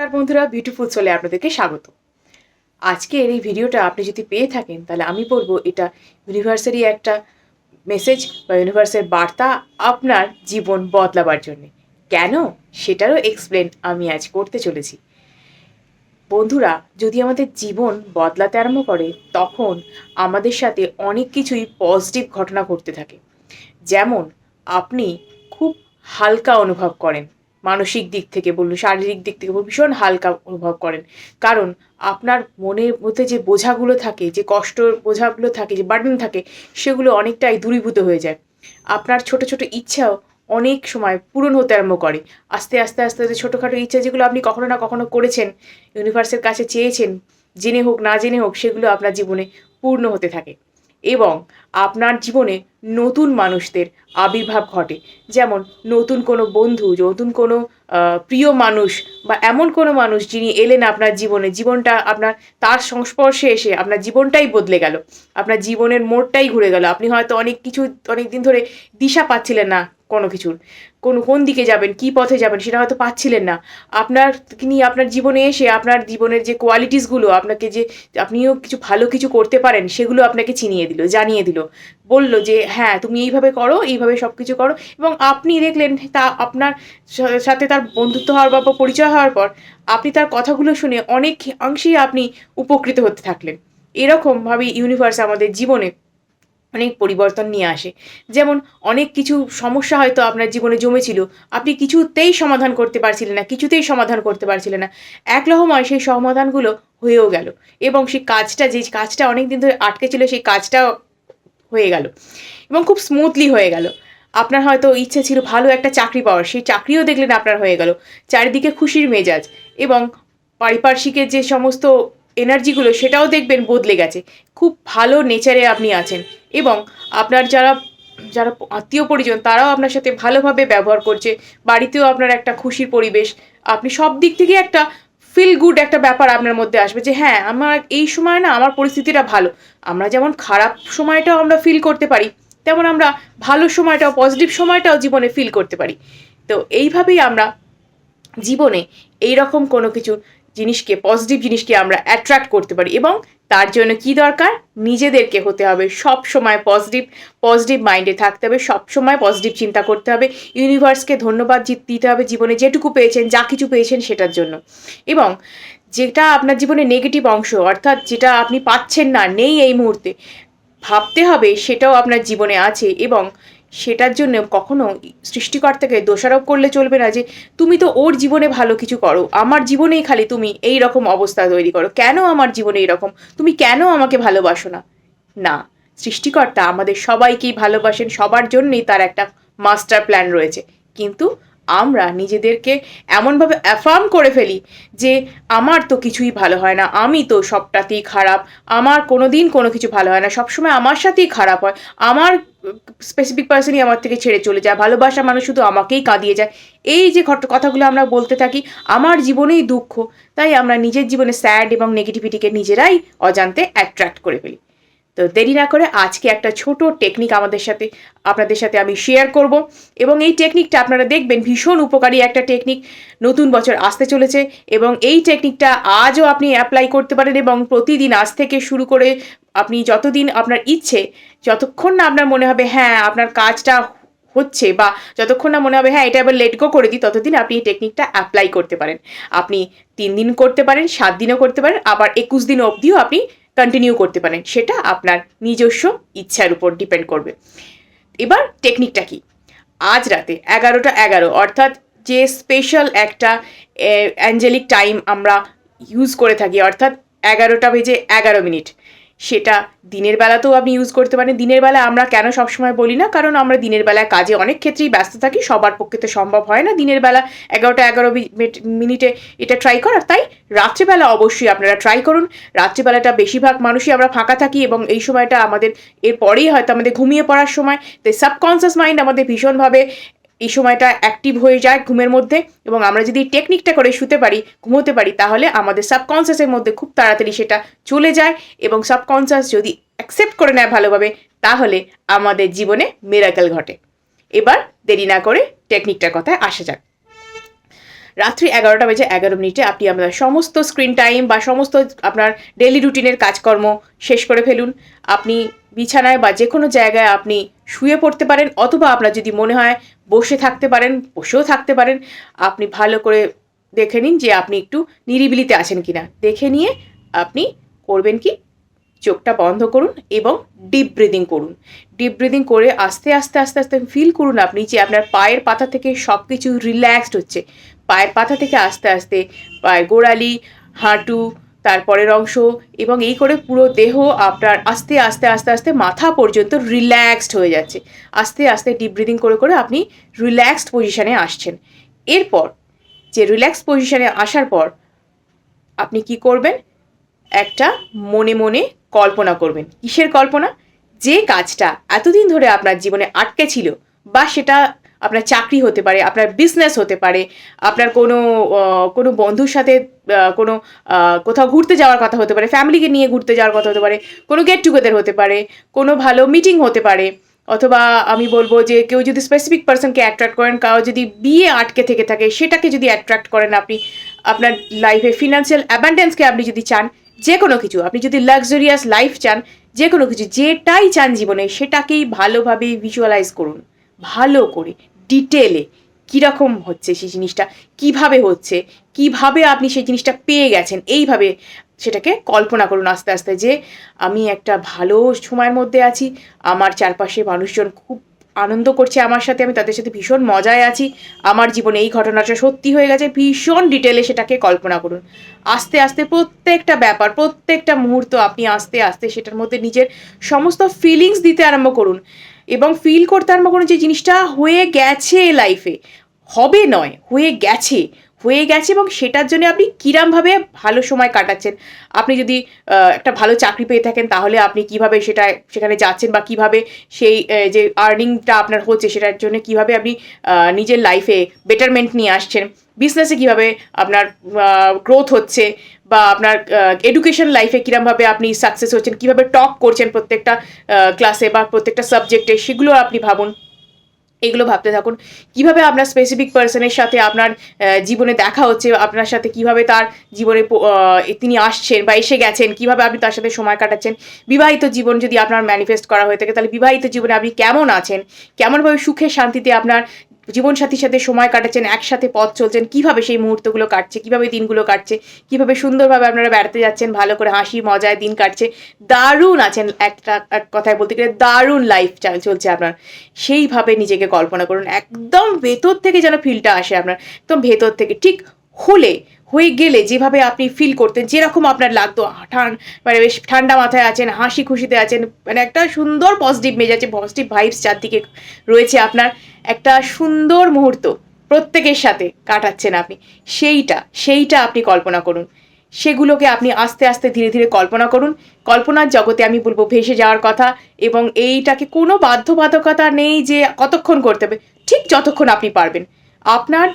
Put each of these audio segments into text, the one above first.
নমস্কার বন্ধুরা বিউটিফুল সোলে আপনাদেরকে স্বাগত। আজকের এই ভিডিওটা আপনি যদি পেয়ে থাকেন, তাহলে আমি বলব এটা ইউনিভার্সেরই একটা মেসেজ বা ইউনিভার্সের বার্তা আপনার জীবন বদলাবার জন্যে। কেন? সেটারও এক্সপ্লেন আমি আজ করতে চলেছি। বন্ধুরা, যদি আমাদের জীবন বদলাতে আরম্ভ করে, তখন আমাদের সাথে অনেক কিছুই পজিটিভ ঘটনা ঘটতে থাকে। যেমন, আপনি খুব হালকা অনুভব করেন। মানসিক দিক থেকে বলুন, শারীরিক দিক থেকে বলুন, ভীষণ হালকা অনুভব করেন। কারণ আপনার মনের মধ্যে যে বোঝাগুলো থাকে, যে কষ্ট বোঝাগুলো থাকে, যে বার্ডেন থাকে, সেগুলো অনেকটাই দূরীভূত হয়ে যায়। আপনার ছোট ছোট ইচ্ছাও অনেক সময় পূরণ হতে আরম্ভ করে। আস্তে আস্তে আস্তে আস্তে ছোটোখাটো ইচ্ছা যেগুলো আপনি কখনো না কখনো করেছেন, ইউনিভার্সের কাছে চেয়েছেন, জেনে হোক, না জেনে হোক, সেগুলো আপনার জীবনে পূর্ণ হতে থাকে। এবং আপনার জীবনে নতুন মানুষদের আবির্ভাব ঘটে। যেমন নতুন কোনো বন্ধু, নতুন কোনো প্রিয় মানুষ বা এমন কোনো মানুষ যিনি এলেন আপনার জীবনে, জীবনটা আপনার, তার সংস্পর্শে এসে আপনার জীবনটাই বদলে গেল। আপনার জীবনের মোড়টাই ঘুরে গেল। আপনি হয়তো অনেক কিছু, অনেক দিন ধরে দিশা পাচ্ছিলেন না কোনো কিছুর। কোন কোন দিকে যাবেন, কি পথে যাবেন সেটা হয়তো পাচ্ছিলেন না। আপনার, তিনি আপনার জীবনে এসে আপনার জীবনের যে কোয়ালিটিসগুলো আপনাকে যে, আপনিও কিছু ভালো কিছু করতে পারেন, সেগুলো আপনাকে চিনিয়ে দিল, জানিয়ে দিল। বলল যে হ্যাঁ তুমি এইভাবে করো, এইভাবে সব কিছু করো। এবং আপনি দেখলেন তা আপনার সাথে তার বন্ধুত্ব হওয়ার বা পরিচয় হওয়ার পর আপনি তার কথাগুলো শুনে অনেক অংশেই আপনি উপকৃত হতে থাকলেন। এরকমভাবে ইউনিভার্স আমাদের জীবনে অনেক পরিবর্তন নিয়ে আসে। যেমন অনেক কিছু সমস্যা হয়তো আপনার জীবনে জমেছিল, আপনি কিছুতেই সমাধান করতে পারছিলেন না, কিছুতেই সমাধান করতে পারছিলেন না। এক লহময় সেই সমাধানগুলো হয়েও গেল এবং সেই কাজটা, যে কাজটা অনেক দিন ধরে আটকে ছিল, সেই কাজটাও হয়ে গেল। এবং খুব স্মুথলি হয়ে গেল। আপনার হয়তো ইচ্ছে ছিল ভালো একটা চাকরি পাওয়ার, সেই চাকরিও দেখলেন আপনার হয়ে গেল। চারিদিকে খুশির মেজাজ এবং পারিপার্শ্বিকের যে সমস্ত এনার্জিগুলো, সেটাও দেখবেন বদলে গেছে। খুব ভালো নেচারে আপনি আছেন এবং আপনার যারা যারা আত্মীয় পরিজন, তারাও আপনার সাথে ভালোভাবে ব্যবহার করছে। বাড়িতেও আপনার একটা খুশির পরিবেশ। আপনি সব দিক থেকে একটা ফিল গুড একটা ব্যাপার আপনার মধ্যে আসবে যে হ্যাঁ আমার এই সময় না আমার পরিস্থিতিটা ভালো। আমরা যেমন খারাপ সময়টাও আমরা ফিল করতে পারি, তেমন আমরা ভালো সময়টাও পজিটিভ সময়টাও জীবনে ফিল করতে পারি। তো এইভাবেই আমরা জীবনে এই রকম কোনো কিছু জিনিসকে পজিটিভ জিনিসকে আমরা অ্যাট্রাক্ট করতে পারি এবং তার জন্য কি দরকার? নিজেদেরকে হতে হবে। সব সময় পজিটিভ পজিটিভ মাইন্ডে থাকতে হবে। সব সময় পজিটিভ চিন্তা করতে হবে। ইউনিভার্সকে ধন্যবাদ দিতে হবে জীবনে যেটুকু পেয়েছেন, যা কিছু পেয়েছেন সেটার জন্য। এবং যেটা আপনার জীবনে নেগেটিভ অংশ, অর্থাৎ যেটা আপনি পাচ্ছেন না, নেই এই মুহূর্তে, ভাবতে হবে সেটাও আপনার জীবনে আছে এবং সেটার জন্য কখনো সৃষ্টিকর্তাকে দোষারোপ করলে চলবে না যে, তুমি তো ওর জীবনে ভালো কিছু করো, আমার জীবনেই খালি তুমি এই রকম অবস্থা তৈরি করো। কেন আমার জীবনে এরকম তুমি কেন আমাকে ভালোবাসো না? না, সৃষ্টিকর্তা আমাদের সবাইকেই ভালোবাসেন, সবার জন্যই তার একটা মাস্টার প্ল্যান রয়েছে। কিন্তু আমরা নিজেদেরকে এমনভাবে অ্যাফার্ম করে ফেলি যে আমার তো কিছুই ভালো হয় না, আমি তো সবটাতেই খারাপ, আমার কোনো দিন কোনো কিছু ভালো হয় না, সবসময় আমার সাথেই খারাপ হয়, আমার স্পেসিফিক পার্সনই আমার থেকে ছেড়ে চলে যায়, ভালোবাসা মানুষ শুধু আমাকেই কাঁদিয়ে যায়। এই যে কথাগুলো আমরা বলতে থাকি, আমার জীবনেই দুঃখ, তাই আমরা নিজের জীবনে স্যাড এবং নেগেটিভিটিকে নিজেরাই অজান্তে অ্যাট্রাক্ট করে ফেলি। তো দেরি না করে আজকে একটা ছোট টেকনিক আমাদের সাথে, আপনাদের সাথে আমি শেয়ার করব। এবং এই টেকনিকটা আপনারা দেখবেন ভীষণ উপকারী একটা টেকনিক নতুন বছর আসতে চলেছে এবং এই টেকনিকটা আজও আপনি অ্যাপ্লাই করতে পারেন এবং প্রতিদিন আজ থেকে শুরু করে আপনি যতদিন আপনার ইচ্ছে, যতক্ষণ না আপনার মনে হবে হ্যাঁ আপনার কাজটা হচ্ছে বা যতক্ষণ না মনে হবে হ্যাঁ এটা এবার লেট গো করে দিই ততদিন আপনি এই টেকনিকটা অ্যাপ্লাই করতে পারেন। আপনি তিন দিন করতে পারেন, সাত দিনও করতে পারেন, আবার একুশ দিন অবধিও আপনি কন্টিনিউ করতে পারেন, সেটা আপনার নিজস্ব ইচ্ছার উপর ডিপেন্ড করবে। এবার টেকনিকটা কি? আজ রাতে এগারোটা এগারো, অর্থাৎ যে স্পেশাল একটা অ্যাঞ্জেলিক টাইম আমরা ইউজ করে থাকি, অর্থাৎ এগারোটা বেজে এগারো মিনিট। সেটা দিনের বেলাতেও আপনি ইউজ করতে পারেন। দিনের বেলা আমরা কেন সবসময় বলি না? কারণ আমরা দিনের বেলায় কাজে অনেক ক্ষেত্রেই ব্যস্ত থাকি, সবার পক্ষে তো সম্ভব হয় না। দিনের বেলা এগারোটা এগারো মিনিটে এটা ট্রাই করার। তাই রাত্রিবেলা অবশ্যই আপনারা ট্রাই করুন। রাত্রিবেলাটা বেশিরভাগ মানুষই আমরা ফাঁকা থাকি এবং এই সময়টা আমাদের, এরপরেই হয়তো আমাদের ঘুমিয়ে পড়ার সময়। তাই সাবকনসিয়াস মাইন্ড আমাদের ভীষণভাবে এই সময়টা অ্যাক্টিভ হয়ে যায় ঘুমের মধ্যে এবং আমরা যদি টেকনিকটা করে শুতে পারি, ঘুমোতে পারি, তাহলে আমাদের সাবকনসিয়াসের মধ্যে খুব তাড়াতাড়ি সেটা চলে যায় এবং সাবকনসিয়াস যদি অ্যাকসেপ্ট করে নেয় ভালোভাবে, তাহলে আমাদের জীবনে মেরাকেল ঘটে। এবার দেরি না করে টেকনিকটার কথায় আসা যাক। রাত্রি এগারোটা বেজে এগারো মিনিটে আপনি আপনার সমস্ত স্ক্রিন টাইম বা সমস্ত আপনার ডেলি রুটিনের কাজকর্ম শেষ করে ফেলুন। আপনি বিছানায় বা যে কোনো জায়গায় আপনি শুয়ে পড়তে পারেন অথবা আপনার যদি মনে হয় বসে থাকতে পারেন, বসেও থাকতে পারেন। আপনি ভালো করে দেখে নিন যে আপনি একটু নিরিবিলিতে আছেন কিনা। দেখে নিয়ে আপনি করবেন কি? চোখটা বন্ধ করুন এবং ডিপ ব্রিদিং করুন। ডিপ ব্রিদিং করে আস্তে আস্তে আস্তে আস্তে ফিল করুন আপনি যে আপনার পায়ের পাতা থেকে সব কিছু রিল্যাক্সড হচ্ছে। পায়ের পাতা থেকে আস্তে আস্তে পায়ের গোড়ালি, হাঁটু তারপরের অংশ, এবং এই করে পুরো দেহ আপনার আস্তে আস্তে আস্তে আস্তে মাথা পর্যন্ত রিল্যাক্সড হয়ে যাচ্ছে। আস্তে আস্তে ডিপ ব্রিদিং করে করে আপনি রিল্যাক্সড পজিশনে আসছেন। এরপর, যে রিল্যাক্স পজিশানে আসার পর, আপনি কি করবেন? একটা মনে মনে কল্পনা করবেন। কিসের কল্পনা? যে কাজটা এতদিন ধরে আপনার জীবনে আটকে ছিল, বা সেটা আপনার চাকরি হতে পারে, আপনার বিজনেস হতে পারে, আপনার কোনো কোনো বন্ধুর সাথে কোনো কোথাও ঘুরতে যাওয়ার কথা হতে পারে ফ্যামিলিকে নিয়ে ঘুরতে যাওয়ার কথা হতে পারে, কোনো গেট টুগেদার হতে পারে, কোনো ভালো মিটিং হতে পারে, অথবা আমি বলব যে কেউ যদি স্পেসিফিক পার্সনকে অ্যাট্রাক্ট করেন, কারও যদি বিয়ে আটকে থেকে থাকে, সেটাকে যদি অ্যাট্রাক্ট করেন আপনি, আপনার লাইফে ফিনান্সিয়াল অ্যাবান্ডেন্সকে আপনি যদি চান যে কোনো কিছু, আপনি যদি লাক্সারিয়াস লাইফ চান যে কোনো কিছু, যেটাই চান জীবনে, সেটাকেই ভালোভাবে ভিজুয়ালাইজ করুন। ভালো করে ডিটেলে কীরকম হচ্ছে সেই জিনিসটা, কীভাবে হচ্ছে, কীভাবে আপনি সেই জিনিসটা পেয়ে গেছেন, এইভাবে সেটাকে কল্পনা করুন আস্তে আস্তে যে আমি একটা ভালো সময়ের মধ্যে আছি, আমার চারপাশে মানুষজন খুব আনন্দ করছে আমার সাথে, আমি তাদের সাথে ভীষণ মজায় আছি, আমার জীবনে এই ঘটনাটা সত্যি হয়ে গেছে, ভীষণ ডিটেলে সেটাকে কল্পনা করুন। আস্তে আস্তে প্রত্যেকটা ব্যাপার, প্রত্যেকটা মুহূর্ত আপনি আস্তে আস্তে সেটার মধ্যে নিজের সমস্ত ফিলিংস দিতে আরম্ভ করুন। এবং ফিল করতে আরম্ভ করুন যে জিনিসটা হয়ে গেছে লাইফে হবে নয়, হয়ে গেছে। হয়ে গেছে এবং সেটার জন্য আপনি কিরমভাবে ভালো সময় কাটাচ্ছেন। আপনি যদি একটা ভালো চাকরি পেয়ে থাকেন, তাহলে আপনি কীভাবে সেটা সেখানে যাচ্ছেন বা কীভাবে সেই যে আর্নিংটা আপনার হচ্ছে, সেটার জন্য কীভাবে আপনি নিজের লাইফে বেটারমেন্ট নিয়ে আসছেন। বিজনেসে কীভাবে আপনার গ্রোথ হচ্ছে। বা আপনার এডুকেশন লাইফে কীরমভাবে আপনি সাকসেস হচ্ছেন, কীভাবে টক করছেন প্রত্যেকটা ক্লাসে বা প্রত্যেকটা সাবজেক্টে সেগুলো আপনি ভাবুন। এগুলো ভাবতে থাকুন। কীভাবে আপনার স্পেসিফিক পার্সনের সাথে আপনার জীবনে দেখা হচ্ছে, আপনার সাথে কীভাবে তার জীবনে তিনি আসছেন বা এসে গেছেন, কীভাবে আপনি তার সাথে সময় কাটাচ্ছেন, বিবাহিত জীবন যদি আপনার ম্যানিফেস্ট করা হয়ে থাকে, তাহলে বিবাহিত জীবনে আপনি কেমন আছেন? কেমনভাবে সুখে শান্তিতে আপনার জীবনসাথীর সাথে সময় কাটাচ্ছেন, একসাথে পথ চলছেন, কীভাবে সেই মুহূর্তগুলো কাটছে, কীভাবে দিনগুলো কাটছে, কীভাবে সুন্দরভাবে আপনারা বেড়াতে যাচ্ছেন, ভালো করে হাসি, মজায় দিন কাটছে, দারুণ আছেন একটা, এক কথায় বলতে গেলে দারুণ লাইফ চলছে আপনার। সেইভাবে নিজেকে কল্পনা করুন, একদম ভেতর থেকে যেন ফিলটা আসে আপনার, একদম ভেতর থেকে, ঠিক হলে হয়ে গেলে যেভাবে আপনি ফিল করতেন, যেরকম আপনার লাগতো, ঠান মানে বেশ ঠান্ডা মাথায় আছেন, হাসি খুশিতে আছেন মানে একটা সুন্দর পজিটিভ মেজাজে পজিটিভ ভাইবস চারদিকে রয়েছে আপনার, একটা সুন্দর মুহূর্ত প্রত্যেকের সাথে কাটাচ্ছেন আপনি। সেইটা সেইটা আপনি কল্পনা করুন। সেগুলোকে আপনি আস্তে আস্তে ধীরে ধীরে কল্পনা করুন। কল্পনার জগতে আমি বলব, ভেসে যাওয়ার কথা এবং এইটাকে কোনো বাধ্যবাধকতা নেই যে কতক্ষণ করতে হবে, ঠিক যতক্ষণ আপনি পারবেন। আপনার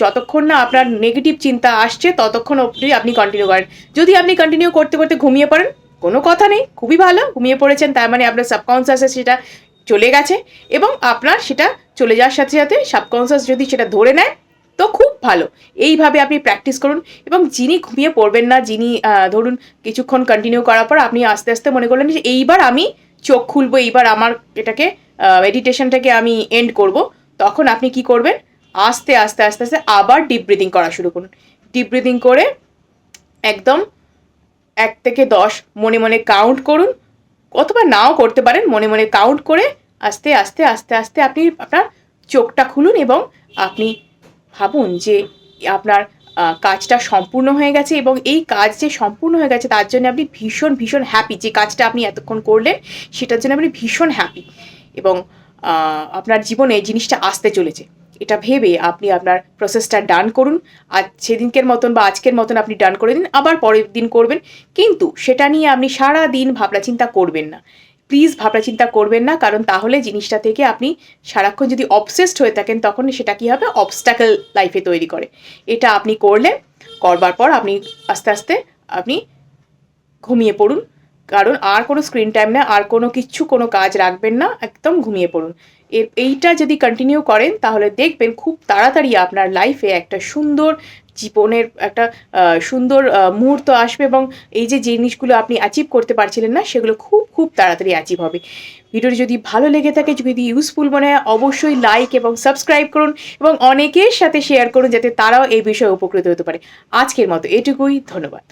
যতক্ষণ না আপনার নেগেটিভ চিন্তা আসছে, ততক্ষণ অবধি আপনি কন্টিনিউ করেন। যদি আপনি কন্টিনিউ করতে করতে ঘুমিয়ে পড়েন, কোনো কথা নেই, খুবই ভালো, ঘুমিয়ে পড়েছেন, তার মানে আপনার সাবকনসিয়াসে সেটা চলে গেছে এবং আপনার সেটা চলে যাওয়ার সাথে সাথে সাবকনসিয়াস যদি সেটা ধরে নেয়, তো খুব ভালো। এইভাবে আপনি প্র্যাকটিস করুন এবং যিনি ঘুমিয়ে পড়বেন না, যিনি ধরুন কিছুক্ষণ কন্টিনিউ করার পর আপনি আস্তে আস্তে মনে করলেন যে এইবার আমি চোখ খুলবো, এইবার আমার এটাকে মেডিটেশনটাকে আমি এন্ড করব, তখন আপনি কি করবেন? আস্তে আস্তে আস্তে আস্তে আবার ডিপ ব্রিদিং করা শুরু করুন। ডিপ ব্রিদিং করে একদম এক থেকে দশ মনে মনে কাউন্ট করুন। অথবা নাও করতে পারেন, মনে মনে কাউন্ট করে আস্তে আস্তে আস্তে আস্তে আপনি আপনার চোখটা খুলুন এবং আপনি ভাবুন যে আপনার কাজটা সম্পূর্ণ হয়ে গেছে এবং এই কাজ যে সম্পূর্ণ হয়ে গেছে তার জন্য আপনি ভীষণ ভীষণ হ্যাপি যে কাজটা আপনি এতক্ষণ করলেন সেটার জন্য আপনি ভীষণ হ্যাপি এবং আপনার জীবনে এই জিনিসটা আসতে চলেছে। এটা ভেবে আপনি আপনার প্রসেসটা ডান করুন। আজ সেদিনকের মতন বা আজকের মতন আপনি ডান করে দিন, আবার পরের দিন করবেন। কিন্তু সেটা নিয়ে আপনি সারা দিন ভাবনা চিন্তা করবেন না। প্লিজ ভাবনা চিন্তা করবেন না, কারণ তাহলে জিনিসটা থেকে আপনি সারাক্ষণ যদি অবসেসড হয়ে থাকেন, তখন সেটা কী হবে? অবস্টাকেল লাইফে তৈরি করে। এটা আপনি করলেন করবার পর আপনি আস্তে আস্তে আপনি ঘুমিয়ে পড়ুন। কারণ আর কোনো স্ক্রিন টাইম না, আর কোনো কিচ্ছু কোনো কাজ রাখবেন না, একদম ঘুমিয়ে পড়ুন। এর এইটা যদি কন্টিনিউ করেন, তাহলে দেখবেন খুব তাড়াতাড়ি আপনার লাইফে একটা সুন্দর জীবনের একটা সুন্দর মুহূর্ত আসবে এবং এই যে জিনিসগুলো আপনি অ্যাচিভ করতে পারছিলেন না, সেগুলো খুব খুব তাড়াতাড়ি অ্যাচিভ হবে। ভিডিওটি যদি ভালো লেগে থাকে, যদি ইউজফুল মনে হয়, অবশ্যই লাইক এবং সাবস্ক্রাইব করুন এবং অনেকের সাথে শেয়ার করুন, যাতে তারাও এই বিষয়ে উপকৃত হতে পারে। আজকের মতো এটুকুই, ধন্যবাদ।